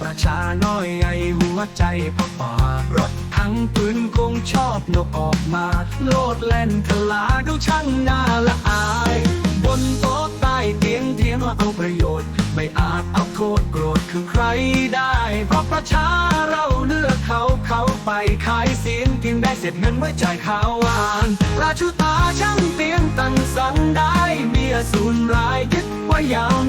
ประชาน้อยไอหัวใจพ่อป่ารถทั้งปืนคงชอบนกออกมา โลดแล่นทลาดูช่างน่าละอาย บนโต๊ะใต้เตียงเทียงเอาประโยชน์ ไม่อาจเอาโทษโกรธคือใครได้ เพราะประชาเราเลือกเขาเขาไปขายเสียงเพียงได้เสร็จเงินไว้จ่ายข้าววานราชุตาช่างเตียงตั้งสันได้เมียสูญรายยึดไว่ายาว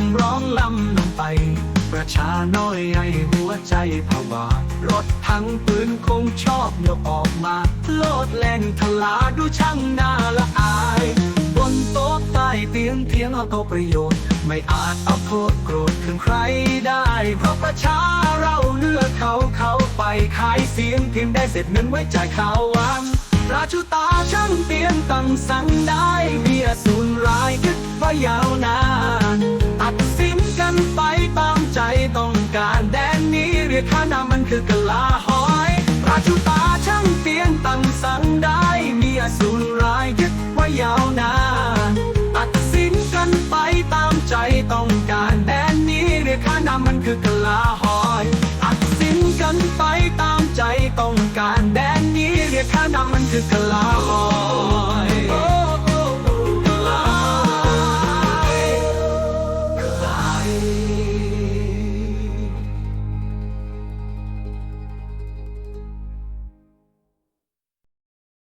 ำร้องลำลงไป ประชาน้อยไอหัวใจผวารถทั้งปืนคงชอบยกออกมา โลดแล่นทลาดูช่างน่าละอาย บนโต๊ะใต้เตียงเทียงเอาตัวประโยชน์ ไม่อาจเอาโทษโกรธถึงใครได้ เพราะประชาเราเลือกเขาเขาไปขายเสียงเพียงได้เสร็จเงินไว้จ่ายข้าววันราชุตาช่างเตียงตั้งสังได้ การแดนนี้เรียกข้านามมันคือกะลาหอยราชุตาช่างเตียงตั้งสังได้มียสูญรายยึดไว่ายาวนานตัดสินกันไปตามใจต้องการแดนนี้เรียกข้านามมันคือกะลาหอยตัดสินกันไปตามใจต้องการแดนนี้เรียกข้านามันคือกะลาหอย